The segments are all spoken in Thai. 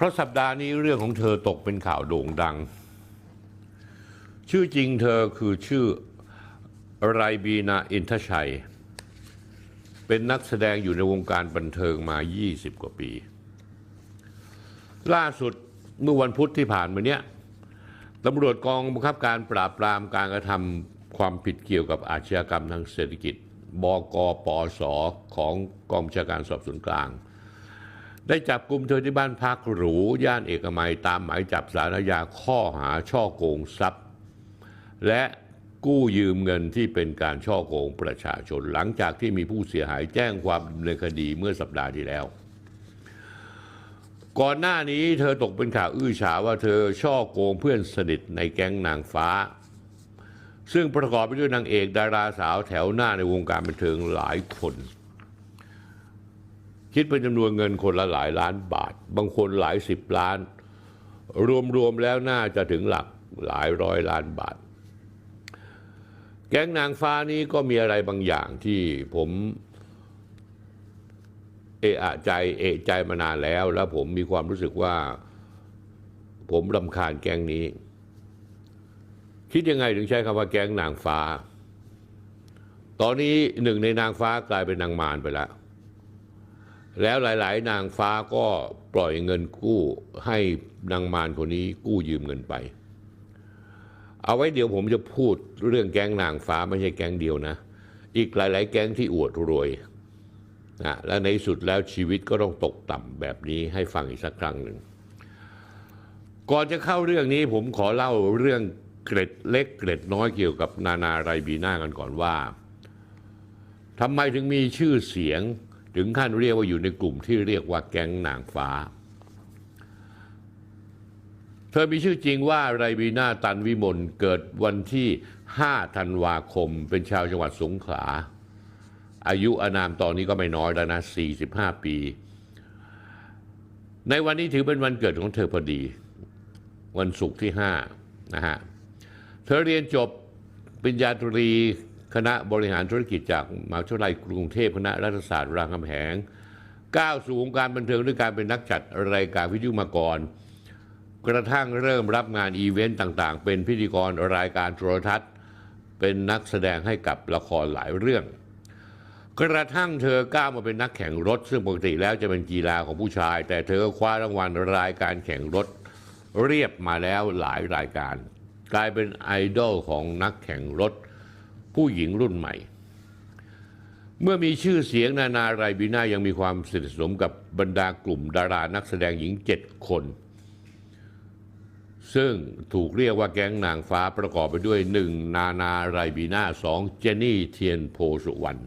เพราะสัปดาห์นี้เรื่องของเธอตกเป็นข่าวโด่งดัง ชื่อจริงเธอคือชื่อไรบีนาอินทชัย เป็นนักแสดงอยู่ในวงการบันเทิงมา 20 กว่าปี ล่าสุดเมื่อวันพุธที่ผ่านมาเนี้ยตำรวจกองบังคับการปราบปรามการกระทำความผิดเกี่ยวกับอาชญากรรมทางเศรษฐกิจ บกปอสของกองบัญชาการสอบสวนกลาง ได้จับกลุ่มเธอที่บ้านพักหรู ย่านเอกมัยตามหมายจับสารอาญาข้อหาช่อโกงทรัพย์ และกู้ยืมเงินที่เป็นการช่อโกงประชาชน หลังจากที่มีผู้เสียหายแจ้งความดำเนินคดีเมื่อสัปดาห์ที่แล้ว ก่อนหน้านี้เธอตกเป็นข่าวอื้อฉาวว่าเธอช่อโกงเพื่อนสนิทในแก๊งนางฟ้า ซึ่งประกอบไปด้วยนางเอกดาราสาวแถวหน้าในวงการบันเทิงหลายคน คิดเป็นจำนวนเงินคนละหลายล้านบาท บางคนหลายสิบล้าน รวมๆแล้วน่าจะถึงหลักหลายร้อยล้านบาท แก๊งนางฟ้านี้ก็มีอะไรบางอย่างที่ผมเอะอะใจเอะใจมานานแล้ว แล้วผมมีความรู้สึกว่า ผมรำคาญแก๊งนี้ คิดยังไงถึงใช้คำว่าแก๊งนางฟ้า ตอนนี้หนึ่งในนางฟ้ากลายเป็นนางมารไปแล้ว แล้วหลาย ๆ นางฟ้าก็ปล่อยเงินกู้ให้นางมารคนนี้กู้ยืมเงินไป เอาไว้เดี๋ยวผมจะพูดเรื่องแก๊งนางฟ้าไม่ใช่แก๊งเดียวนะ อีกหลาย ๆ แก๊งที่อวดรวยนะและในสุดแล้วชีวิตก็ต้องตกต่ำแบบนี้ให้ฟังอีกสักครั้งหนึ่ง ก่อนจะเข้าเรื่องนี้ผมขอเล่าเรื่องเกร็ดเล็กเกร็ดน้อยเกี่ยวกับนานาไรบีน่ากันก่อนว่าทำไมถึงมีชื่อเสียง ถึงขั้นเรียกว่าอยู่ในกลุ่มที่เรียกว่าแก๊งนางฟ้า เธอมีชื่อจริงว่าไรบีนาตันวิมลเกิดวันที่ 5 ธันวาคม เป็นชาวจังหวัดสงขลา อายุอานามตอนนี้ก็ไม่น้อยแล้วนะ 45 ปี ในวันนี้ถือเป็นวันเกิดของเธอพอดี วันศุกร์ที่5นะฮะ เธอเรียนจบปริญญาตรี คณะบริหารธุรกิจจากมหาวิทยาลัยกรุงเทพคณะรัฐศาสตร์รามคำแหงก้าวสู่วงการบันเทิงด้วยการเป็นนักจัดรายการวิทยุมาก่อน กระทั่งเริ่มรับงานอีเวนต์ต่างๆ เป็นพิธีกรรายการโทรทัศน์ เป็นนักแสดงให้กับละครหลายเรื่อง กระทั่งเธอก้าวมาเป็นนักแข่งรถ ซึ่งปกติแล้วจะเป็นกีฬาของผู้ชาย แต่เธอคว้ารางวัลรายการแข่งรถเรียบมาแล้วหลายรายการ กลายเป็นไอดอลของนักแข่งรถ ผู้หญิงรุ่นใหม่ เมื่อมีชื่อเสียงนานาไรบีน่ายังมีความสนิทสนมกับบรรดากลุ่มดารานักแสดงหญิงเจ็ดคน ซึ่งถูกเรียกว่าแก๊งนางฟ้าประกอบไปด้วยหนึ่งนานาไรบีน่าสองเจนนี่เทียนโพสุวรรณ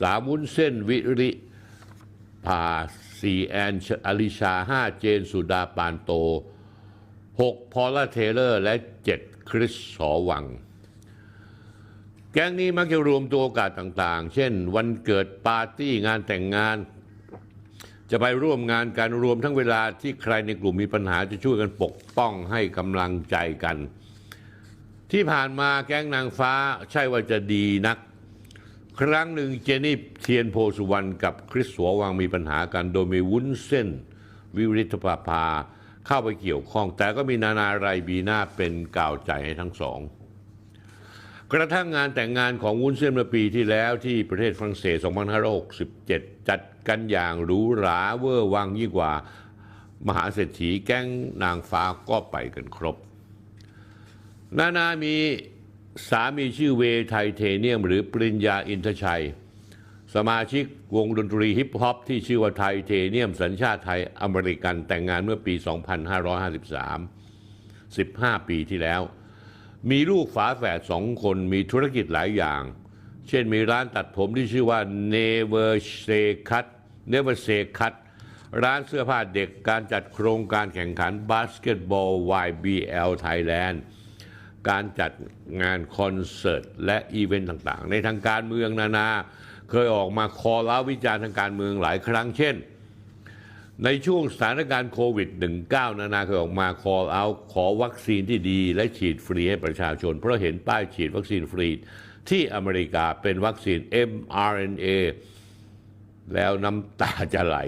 สามวุ้นเส้นวิริภาสี่แอนอลิชาห้าเจนสุดาปานโตหกพอลล่าเทเลอร์ และเจ็ดคริสสอวัง แก๊งนี้มักจะรวมตัวโอกาสต่างๆ เช่น วันเกิดปาร์ตี้งานแต่งงาน จะไปร่วมงานกันรวมทั้งเวลาที่ใครในกลุ่มมีปัญหาจะช่วยกันปกป้องให้กำลังใจกัน ที่ผ่านมาแก๊งนางฟ้าใช่ว่าจะดีนัก ครั้งหนึ่งเจนี่เทียนโพสุวรรณกับคริสสัววังมีปัญหากันโดยมีวุ้นเส้น วิริธภาภาเข้าไปเกี่ยวข้อง แต่ก็มีนานาไรบีนาเป็นกาวใจให้ทั้งสอง กระทั่งงานแต่งงานของวุ้นเส้นเมื่อปีที่แล้วที่ประเทศฝรั่งเศส 2567 จัดกันอย่างหรูหราเวอร์วังยิ่งกว่า มหาเศรษฐีแก๊งนางฟ้าก็ไปกันครบ นานามีสามีชื่อเวไทเทเนียม หรือปริญญาอินทชัย สมาชิกวงดนตรีฮิปฮอปที่ชื่อว่าไทเทเนียม สัญชาติไทยอเมริกันแต่งงานเมื่อปี 2553 15 ปีที่แล้ว มีลูกฝาแฝดสองคนมีธุรกิจหลายอย่าง เช่นมีร้านตัดผมที่ชื่อว่า Never Say Cut Never Say Cut ร้านเสื้อผ้าเด็กการจัดโครงการแข่งขันบาสเกตบอล YBL Thailand การจัดงานคอนเสิร์ตและอีเวนต์ต่างๆ ในทางการเมืองนานา เคยออกมาคอล้าวิจารณ์ทางการเมืองหลายครั้งเช่น ในช่วงสถานการณ์โควิด -19 นานาเคยออกมาคอเอาขอวัคซีนที่ดี และฉีดฟรีให้ประชาชน เพราะเห็นป้ายฉีดวัคซีนฟรี ที่อเมริกาเป็นวัคซีน mRNA แล้วน้ำตาจะไหล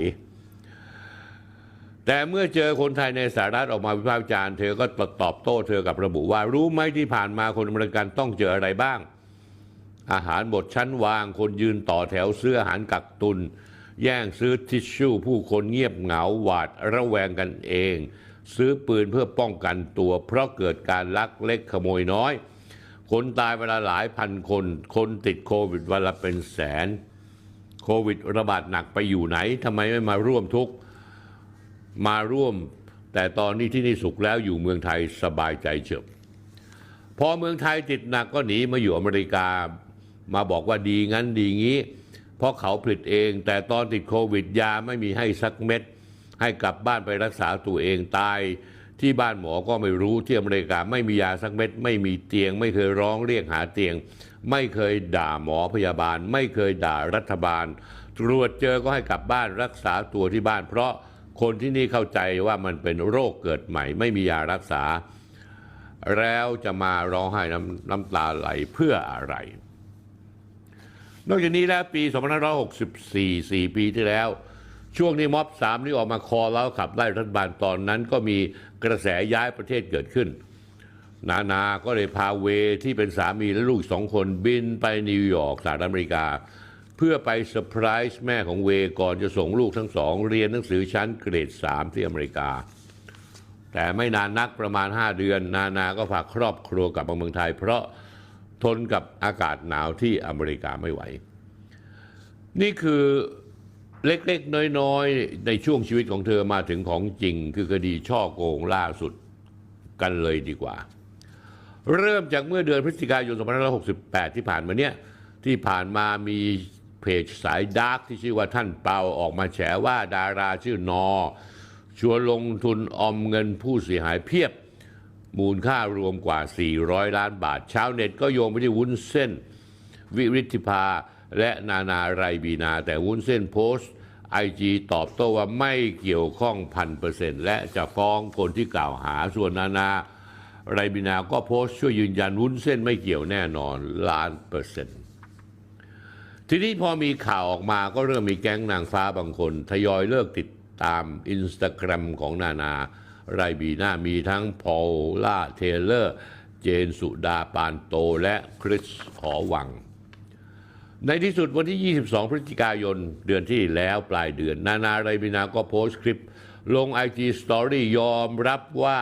แต่เมื่อเจอคนไทยในสหรัฐออกมาวิพากษ์วิจารณ์เธอก็ตอบโต้เธอกับระบุว่ารู้ไหมที่ผ่านมาคนอเมริกันต้องเจออะไรบ้าง อาหารบดชั้นวางคนยืนต่อแถวซื้ออาหารกักตุน แย่งซื้อทิชชู่ผู้คนเงียบเหงาหวาดระแวงกันเอง ซื้อปืนเพื่อป้องกันตัว เพราะเกิดการลักเล็กขโมยน้อย คนตายเวลาหลายพันคน คนติดโควิดวันละเป็นแสน โควิดระบาดหนักไปอยู่ไหนทำไมไม่มาร่วมทุกมาร่วม แต่ตอนนี้ที่นี่สุขแล้วอยู่เมืองไทยสบายใจเฉบพอเมืองไทยติดหนักก็หนีมาอยู่อเมริกา มาบอกว่าดีงั้นดีงี้ เพราะเขาผลิตเอง แต่ตอนติดโควิดยาไม่มีให้สักเม็ด ให้กลับบ้านไปรักษาตัวเองตายที่บ้านหมอก็ไม่รู้ที่อเมริกาไม่มียาสักเม็ด ไม่มีเตียง ไม่เคยร้องเรียกหาเตียง ไม่เคยด่าหมอพยาบาล ไม่เคยด่ารัฐบาล ตรวจเจอก็ให้กลับบ้านรักษาตัวที่บ้าน เพราะคนที่นี่เข้าใจว่ามันเป็นโรคเกิดใหม่ ไม่มียารักษา แล้วจะมาร้องไห้น้ำน้ำตาไหลเพื่ออะไร นอกจากนี้แล้วปี2564 4 ปีที่แล้ว ช่วงนี้ม็อบสามนี่ออกมาคอแล้วขับไล่รัฐบาลตอนนั้นก็มีกระแสย้ายประเทศเกิดขึ้น นานาก็เลยพาเวที่เป็นสามีและลูกสองคนบินไปนิวยอร์กสหรัฐอเมริกา เพื่อไปเซอร์ไพรส์แม่ของเวก่อนจะส่งลูกทั้งสอง เรียนหนังสือชั้นเกรด 3 ที่อเมริกา แต่ไม่นานนักประมาณ 5 เดือน นานาก็พาครอบครัวกลับมาเมืองไทย เพราะ ทนกับอากาศหนาวที่อเมริกาไม่ไหว นี่คือเล็กๆ น้อยๆ ในช่วงชีวิตของเธอมาถึงของจริง คือคดีช่อโกงล่าสุดกันเลยดีกว่า เริ่มจากเมื่อเดือนพฤศจิกายน 2568 ที่ผ่านมาเนี่ยที่ผ่านมามีเพจสายดาร์กที่ชื่อว่าท่านเปาออกมาแฉว่าดาราชื่อนอชวนลงทุนออมเงินผู้เสียหายเพียบ มูลค่ารวมกว่า 400 ล้านบาท ชาวเน็ตก็โยงไปที่วุ้นเส้น วิริธิภาและนานาไรบีนา แต่วุ้นเส้นโพสต์ไอจีตอบโต้ว่าไม่เกี่ยวข้องพันเปอร์เซ็นต์และจะฟ้องคนที่กล่าวหาส่วนนานาไรบีนาก็โพสต์ช่วยยืนยันวุ้นเส้นไม่เกี่ยวแน่นอนล้านเปอร์เซ็นต์ทีนี้พอมีข่าวออกมาก็เริ่มมีแก๊งนางฟ้าบางคน ทยอยเลิกติดตามอินสตาแกรมของนานา ไรบีนามีทั้งพอลล่าเทเลอร์ เจนสุดาปานโตและคริสหอวัง ในที่สุดวันที่ 22 พฤศจิกายนเดือนที่แล้วปลายเดือน นานาไรบินาก็โพสต์คลิป ลง IG Story ยอมรับว่า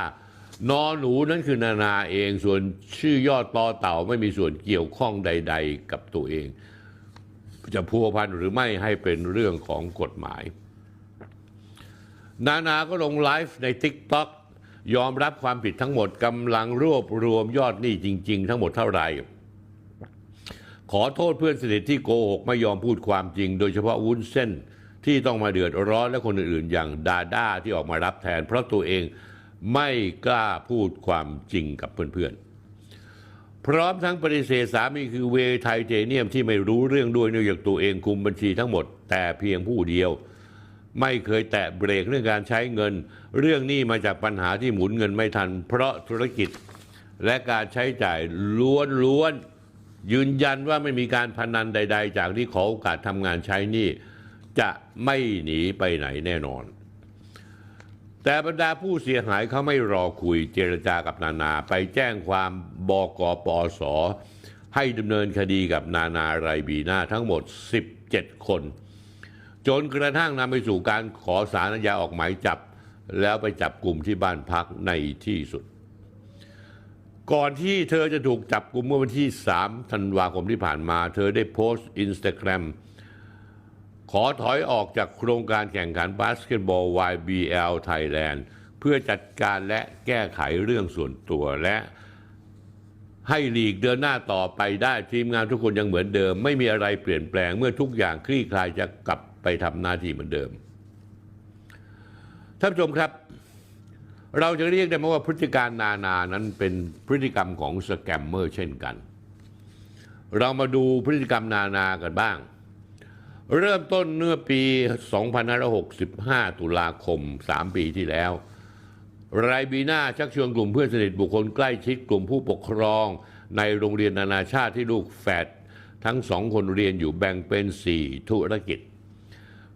นอหนูนั้นคือนานาเองส่วนชื่อยอดต่อเต่าไม่มีส่วนเกี่ยวข้องใด ๆ กับตัวเอง จะพัวพันหรือไม่ให้เป็นเรื่องของกฎหมาย นานาก็ลงไลฟ์ใน TikTok ยอมรับความผิดทั้งหมดกำลังรวบรวมยอดหนี้จริง ๆ ทั้งหมดเท่าไหร่ขอโทษเพื่อนสนิทที่โกหกไม่ยอมพูดความจริง โดยเฉพาะวุ้นเส้นที่ต้องมาเดือดร้อนและคนอื่นๆ อย่างดาด้าที่ออกมารับแทน เพราะตัวเองไม่กล้าพูดความจริงกับเพื่อนๆ พร้อมทั้งปฏิเสธสามีคือเวไทเทเนียมที่ไม่รู้เรื่องด้วยเนื่องจากตัวเองคุมบัญชีทั้งหมด แต่เพียงผู้เดียว ไม่เคยแตะเบรกเรื่องการใช้เงิน เรื่องนี้มาจากปัญหาที่หมุนเงินไม่ทัน เพราะธุรกิจและการใช้จ่ายล้วนๆยืนยันว่าไม่มีการพนันใด ๆ จากที่ขอโอกาสทำงานใช้นี่จะไม่หนีไปไหนแน่นอน แต่บรรดาผู้เสียหายเขาไม่รอคุยเจรจากับนานา ไปแจ้งความบกปอสให้ดำเนินคดีกับนานาไรบีนาทั้งหมด 17 คน จนกระทั่งนำไปสู่การขอสารอาญาออกหมายจับ แล้วไปจับกลุ่มที่บ้านพักในที่สุด ก่อนที่เธอจะถูกจับกลุ่มเมื่อวันที่ 3 ธันวาคมที่ผ่านมา เธอได้โพสต์อินสตาแกรมขอถอยออกจากโครงการแข่งขันบาสเกตบอล YBL Thailand เพื่อจัดการและแก้ไขเรื่องส่วนตัวและให้ลีกเดินหน้าต่อไปได้ทีมงานทุกคนยังเหมือนเดิม ไม่มีอะไรเปลี่ยนแปลงเมื่อทุกอย่างคลี่คลายจะกลับ ไปทำหน้าที่เหมือนเดิม ท่านผู้ชมครับ เราจะเรียกได้ไหมว่าพฤติการนานานั้นเป็นพฤติกรรมของสแกมเมอร์เช่นกัน เรามาดูพฤติกรรมนานากันบ้าง เริ่มต้นเมื่อปี 2565 ตุลาคม 3 ปีที่แล้วไรบีนาชักชวนกลุ่มเพื่อนสนิทบุคคลใกล้ชิดกลุ่มผู้ปกครอง ในโรงเรียนนานาชาติที่ลูกแฝดทั้งสองคนเรียนอยู่แบ่งเป็น 4 ธุรกิจ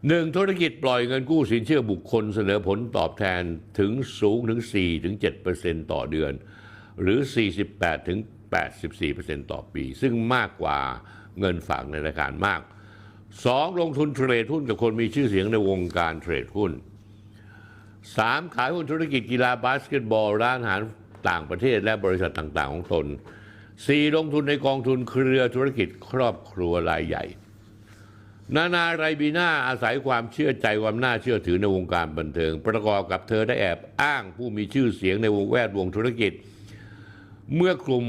หนึ่งธุรกิจปล่อยเงินกู้สินเชื่อบุคคลเสนอผลตอบแทนถึงสูงถึง4ถึง7%ต่อเดือน หรือ 48ถึง84%ต่อปี ซึ่งมากกว่าเงินฝากในธนาคารมาก 2. ลงทุนเทรดหุ้นกับคนมีชื่อเสียงในวงการเทรดหุ้น 3. ขายหุ้นธุรกิจกีฬาบาสเกตบอล ร้านอาหารต่างประเทศและบริษัทต่าง ๆ ของตน 4. ลงทุนในกองทุนเครือธุรกิจครอบครัวรายใหญ่ นานาไรบีน่าอาศัยความเชื่อใจความน่าเชื่อถือในวงการบันเทิง ประกอบกับเธอได้แอบอ้างผู้มีชื่อเสียงในวงแวดวงธุรกิจ เมื่อกลุ่ม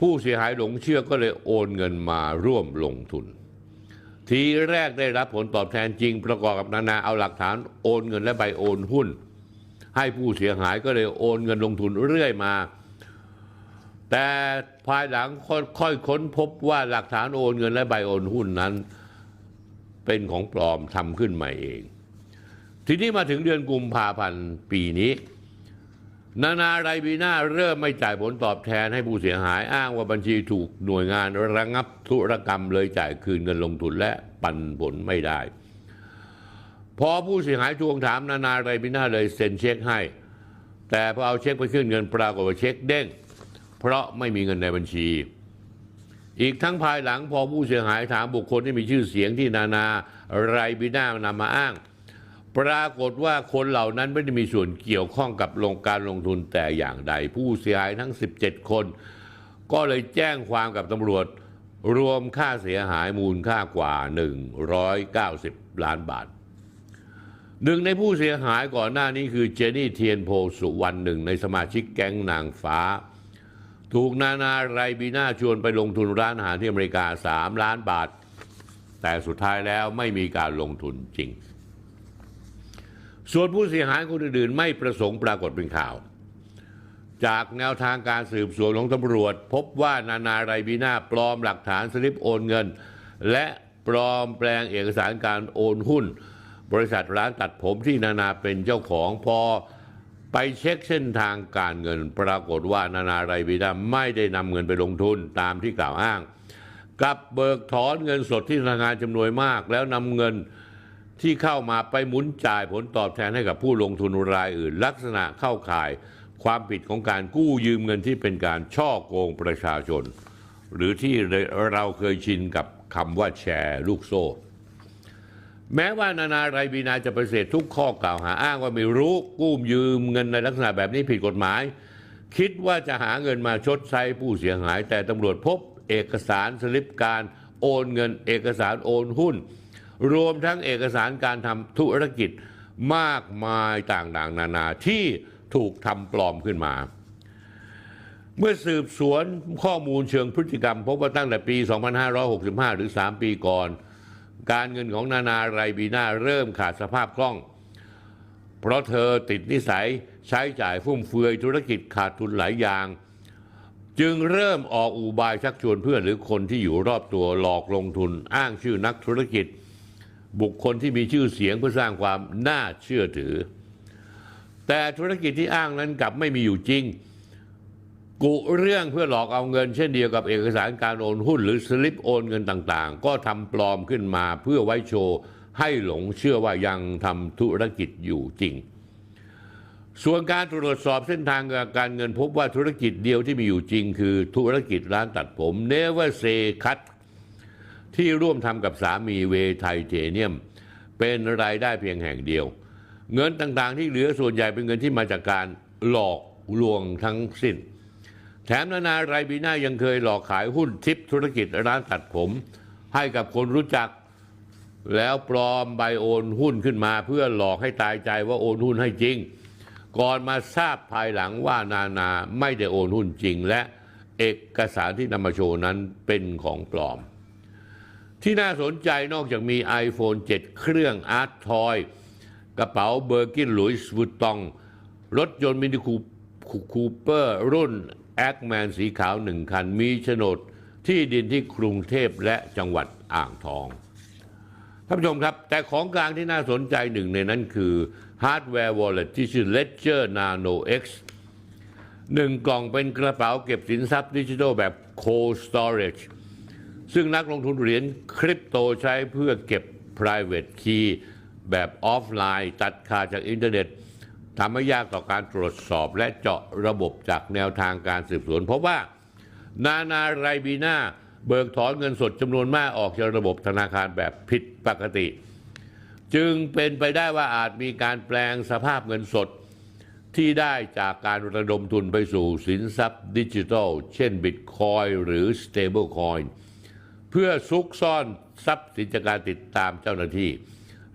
ผู้เสียหายหลงเชื่อก็เลยโอนเงินมาร่วมลงทุน ทีแรกได้รับผลตอบแทนจริง ประกอบกับนานาเอาหลักฐานโอนเงินและใบโอนหุ้น ให้ผู้เสียหายก็เลยโอนเงินลงทุนเรื่อยมา แต่ภายหลังค่อยค้นพบว่าหลักฐานโอนเงินและใบโอนหุ้นนั้น เป็นของปลอมทำขึ้นมาเอง ทีนี้มาถึงเดือนกุมภาพันธ์ปีนี้ นานาไรบีน่าเริ่มไม่จ่ายผลตอบแทนให้ผู้เสียหายอ้างว่าบัญชีถูกหน่วยงานระงับธุรกรรมเลยจ่ายคืนเงินลงทุนและปันผลไม่ได้ พอผู้เสียหายทวงถามนานาไรบีน่าเลยเซ็นเช็คให้ แต่พอเอาเช็คไปขึ้นเงินปรากฏว่าเช็คเด้ง เพราะไม่มีเงินในบัญชี อีกทั้งภายหลังพอผู้เสียหายถามบุคคลที่มีชื่อเสียงที่นานาไรบีน่านำมาอ้าง ปรากฏว่าคนเหล่านั้นไม่ได้มีส่วนเกี่ยวข้องกับลงการลงทุนแต่อย่างใด ผู้เสียหายทั้ง 17 คน ก็เลยแจ้งความกับตำรวจ รวมค่าเสียหายมูลค่ากว่า 190 ล้านบาทหนึ่งในผู้เสียหายก่อนหน้านี้คือเจนี่เทียนโพสุวรรณหนึ่งในสมาชิกแก๊งนางฟ้า ถูกนานาไรบีน่าชวนไปลงทุนร้านอาหารที่อเมริกา 3 ล้านบาท แต่สุดท้ายแล้วไม่มีการลงทุนจริง ส่วนผู้เสียหายคนอื่นๆ ไม่ประสงค์ปรากฏเป็นข่าว จากแนวทางการสืบสวนของตำรวจ พบว่านานาไรบีน่าปลอมหลักฐานสลิปโอนเงิน และปลอมแปลงเอกสารการโอนหุ้น บริษัทร้านตัดผมที่นานาเป็นเจ้าของพอ ไปเช็คเส้นทางการเงิน ปรากฏว่านานาไรบีน่าไม่ได้นำเงินไปลงทุนตามที่กล่าวอ้าง กับเบิกถอนเงินสดที่ธนาคารจำนวนมาก แล้วนำเงินที่เข้ามาไปหมุนจ่ายผลตอบแทนให้กับผู้ลงทุนรายอื่น ลักษณะเข้าข่ายความผิดของการกู้ยืมเงินที่เป็นการช่อโกงประชาชน หรือที่เราเคยชินกับคำว่าแชร์ลูกโซ่ แม้ว่านานาไรบีนาจะปฏิเสธทุกข้อกล่าวหาอ้างว่าไม่รู้กู้ยืมเงินในลักษณะแบบนี้ผิดกฎหมาย คิดว่าจะหาเงินมาชดใช้ผู้เสียหาย แต่ตำรวจพบเอกสารสลิปการโอนเงิน เอกสารโอนหุ้น รวมทั้งเอกสารการทำธุรกิจมากมายต่างๆ นานาที่ถูกทำปลอมขึ้นมา เมื่อสืบสวนข้อมูลเชิงพฤติกรรม พบว่าตั้งแต่ปี 2565 หรือ 3 ปีก่อน การเงินของนานาไรบีน่าเริ่มขาดสภาพคล่อง เพราะเธอติดนิสัยใช้จ่ายฟุ่มเฟือยธุรกิจขาดทุนหลายอย่าง จึงเริ่มออกอุบายชักชวนเพื่อนหรือคนที่อยู่รอบตัวหลอกลงทุนอ้างชื่อนักธุรกิจ บุคคลที่มีชื่อเสียงเพื่อสร้างความน่าเชื่อถือ แต่ธุรกิจที่อ้างนั้นกลับไม่มีอยู่จริง กุเรื่องเพื่อหลอกเอาเงินเช่นเดียวกับเอกสารการโอนหุ้น หรือสลิปโอนเงินต่างๆ ก็ทำปลอมขึ้นมาเพื่อไว้โชว์ให้หลงเชื่อว่ายังทำธุรกิจอยู่จริง ส่วนการตรวจสอบเส้นทางการเงินพบว่าธุรกิจเดียวที่มีอยู่จริง คือธุรกิจร้านตัดผมเนเวอร์เซคัตที่ร่วมทำกับสามีเวไทเทเนียม เป็นรายได้เพียงแห่งเดียว เงินต่างๆที่เหลือส่วนใหญ่เป็นเงินที่มาจากการหลอกลวงทั้งสิ้น แถมนานาไรบีน่ายังเคยหลอกขายหุ้นทิปธุรกิจร้านตัดผม ให้กับคนรู้จัก แล้วปลอมใบโอนหุ้นขึ้นมา เพื่อหลอกให้ตายใจว่าโอนหุ้นให้จริง ก่อนมาทราบภายหลังว่านานาไม่ได้โอนหุ้นจริง และเอกสารที่นำมาโชว์นั้นเป็นของปลอม ที่น่าสนใจนอกจากมี iPhone 7 เครื่องอาร์ตทอยกระเป๋าเบอร์กินหลุยส์วุตตอง รถยนต์มินิคูคูเปอร์รุ่น แอคแมนสีขาวหนึ่งคัน มีโฉนดที่ดินที่กรุงเทพและจังหวัดอ่างทองท่านผู้ชมครับ แต่ของกลางที่น่าสนใจหนึ่งในนั้นคือฮาร์ดแวร์ Wallet ที่ชื่อ Ledger Nano X หนึ่งกล่องเป็นกระเป๋าเก็บสินทรัพย์ดิจิทัลแบบ Cold Storage ซึ่งนักลงทุนเหรียญคริปโตใช้เพื่อเก็บ private key แบบออฟไลน์ ตัดขาดจากอินเทอร์เน็ต ทำให้ยากต่อการตรวจสอบและเจาะระบบจากแนวทางการสืบสวน เพราะว่า นานาไรบีนาเบิกถอนเงินสดจำนวนมากออกจากระบบธนาคารแบบผิดปกติ จึงเป็นไปได้ว่าอาจมีการแปลงสภาพเงินสดที่ได้จากการระดมทุนไปสู่สินทรัพย์ดิจิทัล เช่นบิตคอยหรือ stable coin เพื่อซุกซ่อนทรัพย์สินจากการติดตามเจ้าหน้าที่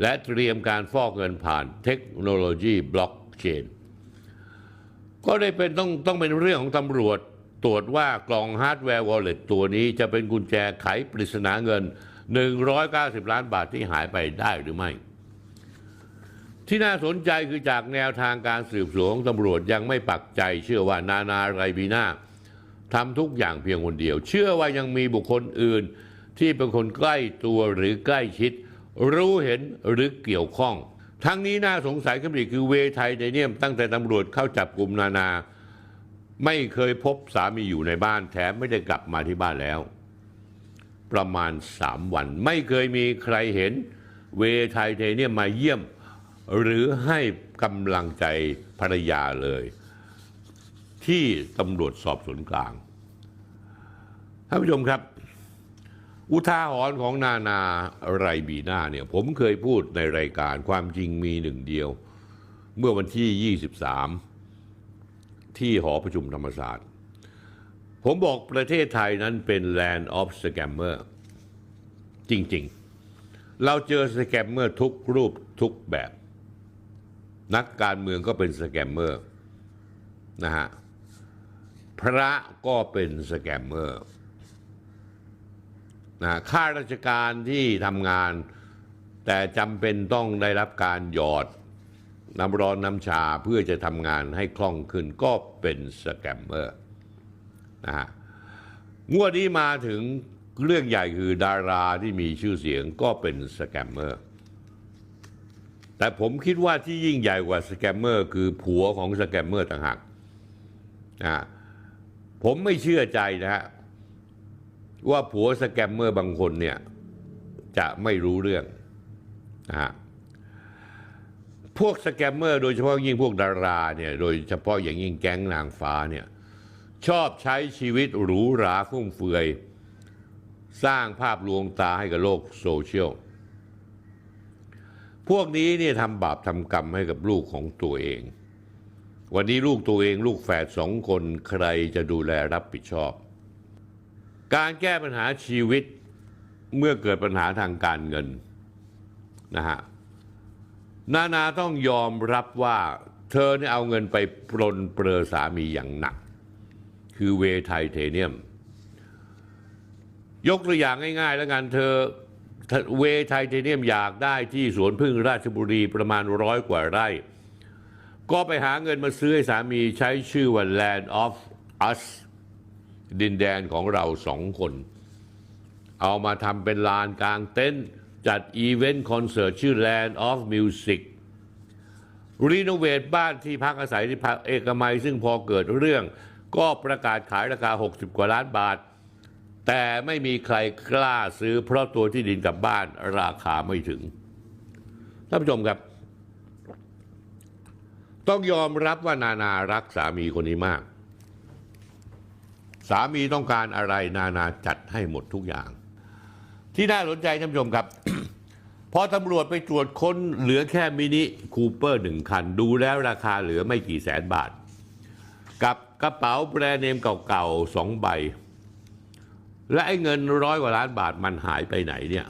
และเตรียมการฟอกเงินผ่านเทคโนโลยีบล็อก เชนก็ได้เป็นต้องต้องเป็นเรื่องของตำรวจตรวจว่ากล่องฮาร์ดแวร์วอลเล็ตตัวนี้จะเป็นกุญแจไขปริศนาเงิน 190 ล้านบาทที่หายไปได้หรือไม่ ที่น่าสนใจคือจากแนวทางการสืบสวนของตำรวจยังไม่ปักใจ เชื่อว่านานาไรบีนาทำทุกอย่างเพียงคนเดียว เชื่อว่ายังมีบุคคลอื่น ที่เป็นคนใกล้ตัวหรือใกล้ชิด รู้เห็นหรือเกี่ยวข้อง ทั้งนี้น่าสงสัยขึ้นอีกคือเวไทเทเนียม ตั้งแต่ตำรวจเข้าจับกลุ่มนานา ไม่เคยพบสามีอยู่ในบ้านแถมไม่ได้กลับมาที่บ้านแล้ว ประมาณสามวัน ไม่เคยมีใครเห็นเวไทเทเนียมมาเยี่ยม หรือให้กำลังใจภรรยาเลย ที่ตำรวจสอบสวนกลางท่านผู้ชมครับ อุทาหรณ์ของนานาไรบีนาเนี่ยผมเคยพูดในรายการความจริงมีหนึ่งเดียว เมื่อวันที่ 23 ที่หอประชุมธรรมศาสตร์ ผมบอกประเทศไทยนั้นเป็น land of scammer จริงๆ เราเจอสแกมเมอร์ทุกรูปทุกแบบ นักการเมืองก็เป็นสแกมเมอร์นะฮะพระก็เป็นสแกมเมอร์ นะข้าราชการที่ทำงาน แต่จำเป็นต้องได้รับการหยอดน้ำร้อนน้ำชาเพื่อจะทำงานให้คล่องขึ้นก็เป็นสแกมเมอร์นะฮะงวดนี้มาถึงเรื่องใหญ่คือดาราที่มีชื่อเสียงก็เป็นสแกมเมอร์แต่ผมคิดว่าที่ยิ่งใหญ่กว่าสแกมเมอร์คือผัวของสแกมเมอร์ต่างหากนะผมไม่เชื่อใจนะฮะ ว่าผัวสแกมเมอร์บางคนเนี่ยจะไม่รู้เรื่องนะฮะพวกสแกมเมอร์โดยเฉพาะยิ่งพวกดาราเนี่ยโดยเฉพาะอย่างยิ่งแก๊งนางฟ้าเนี่ยชอบใช้ชีวิตหรูหราฟุ่มเฟือย สร้างภาพลวงตาให้กับโลกโซเชียล พวกนี้เนี่ยทำบาปทำกรรมให้กับลูกของตัวเอง วันนี้ลูกตัวเองลูกแฝดสองคนใครจะดูแลรับผิดชอบ การแก้ปัญหาชีวิตเมื่อเกิดปัญหาทางการเงินนะฮะนานาต้องยอมรับว่าเธอเนี่ยเอาเงินไปปลนเปลือสามีอย่างหนัก คือเวไทเทเนียม ยกตัวอย่างง่าย ๆ แล้วกันเธอเวไทเทเนียมอยากได้ที่สวนพึ่งราชบุรีประมาณร้อยกว่าไร่ ก็ไปหาเงินมาซื้อให้สามีใช้ชื่อว่า Land of Us ดินแดนของเราสองคน เอามาทำเป็นลานกลางเต็นท์จัดอีเวนต์คอนเสิร์ตชื่อ Land of Music รีโนเวทบ้านที่พักอาศัยที่พักเอกมัย ซึ่งพอเกิดเรื่องก็ประกาศขายราคา 60 กว่าล้านบาท แต่ไม่มีใครกล้าซื้อเพราะตัวที่ดินกับบ้านราคาไม่ถึงท่านผู้ชมครับ ต้องยอมรับว่านานารักสามีคนนี้มาก สามีต้องการอะไรนานาจัดให้หมดทุกอย่าง ที่น่าสนใจท่านผู้ชมครับ พอตำรวจไปตรวจค้นเหลือแค่มินิคูเปอร์หนึ่งคัน ดูแล้วราคาเหลือไม่กี่แสนบาท กับกระเป๋าแบรนด์เนมเก่าๆสองใบ และไอ้เงินร้อยกว่าล้านบาทมันหายไปไหนเนี่ย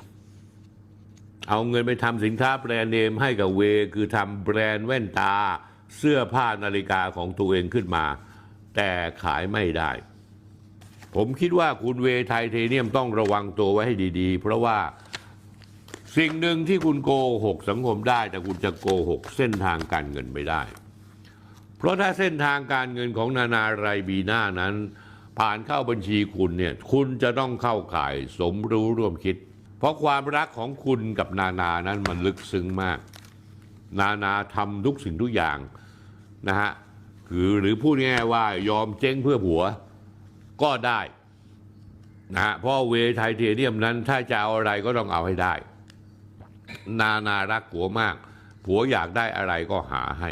เอาเงินไปทำสินค้าแบรนด์เนมให้กับเว คือทำแบรนด์แว่นตา เสื้อผ้านาฬิกาของตัวเองขึ้นมา แต่ขายไม่ได้ ผมคิดว่าคุณเวไทเทเนียมต้องระวังตัวไว้ให้ดี ๆ เพราะว่าสิ่งหนึ่งที่คุณโกหกสังคมได้ แต่คุณจะโกหกเส้นทางการเงินไม่ได้ เพราะถ้าเส้นทางการเงินของนานาไรบีนานั้น ผ่านเข้าบัญชีคุณเนี่ยคุณจะต้องเข้าข่ายสมรู้ร่วมคิด เพราะความรักของคุณกับนานานั้นมันลึกซึ้งมาก นานาทำทุกสิ่งทุกอย่างนะฮะคือหรือพูดง่ายๆว่ายอมเจ๊งเพื่อผัว ก็ได้นะฮะเพราะเวไทเทเนียมนั้นถ้าจะเอาอะไรก็ต้องเอาให้ได้ นานารักผัวมาก ผัวอยากได้อะไรก็หาให้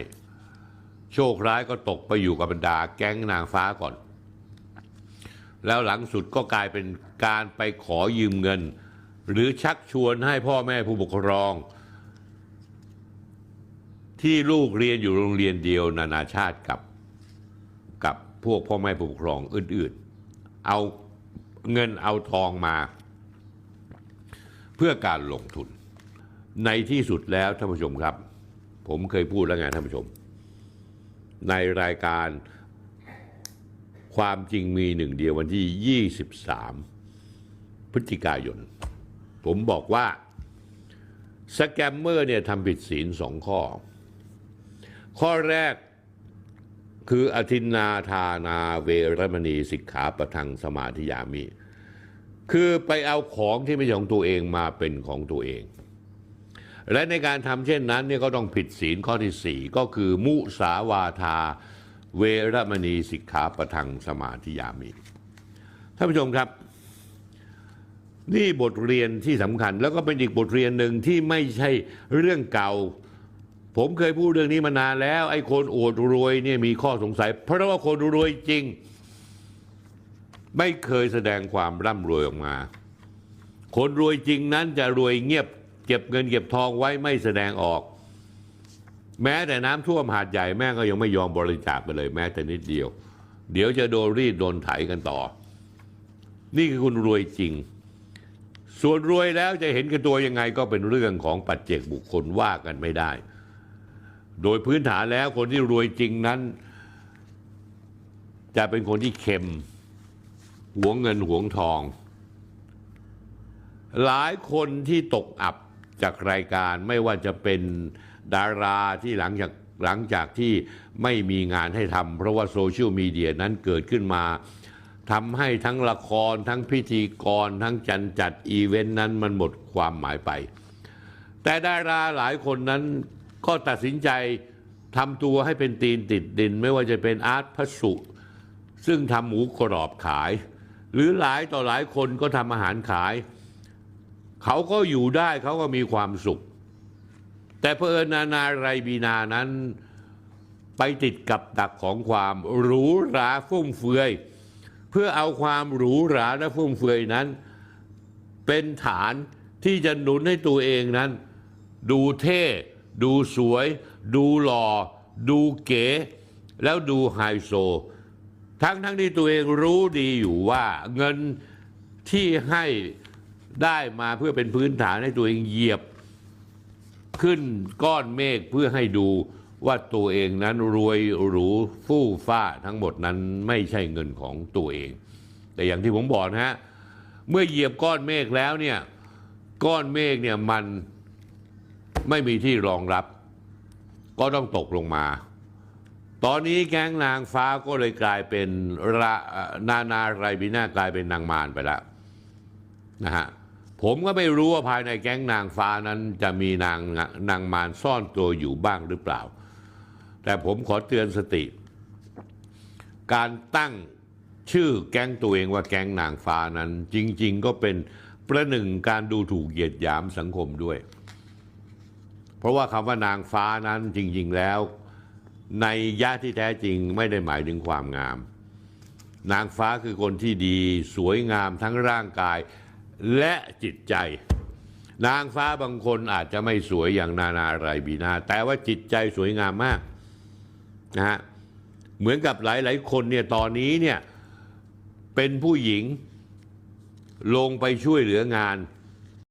โชคร้ายก็ตกไปอยู่กับบรรดาแก๊งนางฟ้าก่อน แล้วหลังสุดก็กลายเป็นการไปขอยืมเงิน หรือชักชวนให้พ่อแม่ผู้ปกครอง ที่ลูกเรียนอยู่โรงเรียนเดียวนานาชาติกับกับพวกพ่อแม่ผู้ปกครองอื่นๆ เอาเงินเอาทองมา เพื่อการลงทุน ในที่สุดแล้วท่านผู้ชมครับ ผมเคยพูดแล้วไงท่านผู้ชม ในรายการความจริงมีหนึ่งเดียววันที่ 23 พฤศจิกายน ผมบอกว่าสแกมเมอร์เนี่ยทำผิดศีลสองข้อ ข้อแรก คืออธินนาทานาเวรมณีสิกขาประทังสมาธิยามิ คือไปเอาของที่ไม่ใช่ของตัวเองมาเป็นของตัวเอง และในการทำเช่นนั้นเนี่ยก็ต้องผิดศีลข้อที่สี่ก็คือมุสาวาทาเวรมณีสิกขาประทังสมาธิยามิท่านผู้ชมครับนี่บทเรียนที่สำคัญแล้วก็เป็นอีกบทเรียนหนึ่งที่ไม่ใช่เรื่องเก่า ผมเคยพูดเรื่องนี้มานานแล้ว ไอ้คนอวดรวยเนี่ยมีข้อสงสัย เพราะว่าคนรวยจริง ไม่เคยแสดงความร่ำรวยออกมา คนรวยจริงนั้นจะรวยเงียบ เก็บเงินเก็บทองไว้ไม่แสดงออก แม้แต่น้ำท่วมหาดใหญ่แม่ก็ยังไม่ยอมบริจาคไปเลย แม้แต่นิดเดียว เดี๋ยวจะโดนรีดโดนไถกันต่อ นี่คือคุณรวยจริงส่วนรวยแล้วจะเห็นกันตัวยังไงก็เป็นเรื่องของปัจเจกบุคคลว่ากันไม่ได้ โดยพื้นฐานแล้วคนที่รวยจริงนั้น จะเป็นคนที่เข็มหวงเงินหวงทอง หลายคนที่ตกอับจากรายการไม่ว่าจะเป็นดาราที่หลังจากหลังจากที่ไม่มีงานให้ทำเพราะว่าโซเชียลมีเดียนั้นเกิดขึ้นมาทำให้ทั้งละครทั้งพิธีกร ทั้งจันจัดอีเวนต์นั้นมันหมดความหมายไป แต่ดาราหลายคนนั้น ก็ตัดสินใจทำตัวให้เป็นตีนติดดิน ไม่ว่าจะเป็นอาร์ตพระสุ ซึ่งทำหมูกรอบขาย หรือหลายต่อหลายคนก็ทำอาหารขาย เขาก็อยู่ได้เขาก็มีความสุข แต่เพอญนานาไรบีนานั้นไปติดกับดักของความหรูหราฟุ่มเฟือย เพื่อเอาความหรูหราและฟุ่มเฟือยนั้น เป็นฐานที่จะหนุนให้ตัวเองนั้น ดูเท่ ดูสวย ดูหล่อ ดูเก๋ แล้วดูไฮโซ ทั้งทั้งที่ตัวเองรู้ดีอยู่ว่าเงินที่ให้ได้มาเพื่อเป็นพื้นฐานให้ตัวเองเหยียบ ขึ้นก้อนเมฆเพื่อให้ดูว่าตัวเองนั้นรวยหรูฟู่ฟ้าทั้งหมดนั้นไม่ใช่เงินของตัวเอง แต่อย่างที่ผมบอกนะฮะเมื่อเหยียบก้อนเมฆแล้วเนี่ยก้อนเมฆเนี่ยมัน ไม่มีที่รองรับ ก็ต้องตกลงมา ตอนนี้แก๊งนางฟ้าก็เลยกลายเป็นระนานาไรบีน่ากลายเป็นนางมารไปแล้วนะฮะผมก็ไม่รู้ว่าภายในแก๊งนางฟ้านั้นจะมีนางนางมารซ่อนตัวอยู่บ้างหรือเปล่า แต่ผมขอเตือนสติ การตั้งชื่อแก๊งตัวเองว่าแก๊งนางฟ้านั้น จริง ๆ ก็เป็นประหนึ่งการดูถูกเหยียดหยามสังคมด้วย เพราะว่าคำว่านางฟ้านั้นจริง ๆ แล้ว ในยะที่แท้จริงไม่ได้หมายถึงความงาม นางฟ้าคือคนที่ดีสวยงามทั้งร่างกายและจิตใจ นางฟ้าบางคนอาจจะไม่สวยอย่างนานาไรบีนาแต่ว่าจิตใจสวยงามมากนะฮะเหมือนกับหลาย ๆ คนเนี่ยตอนนี้เนี่ยเป็นผู้หญิงลงไปช่วยเหลืองาน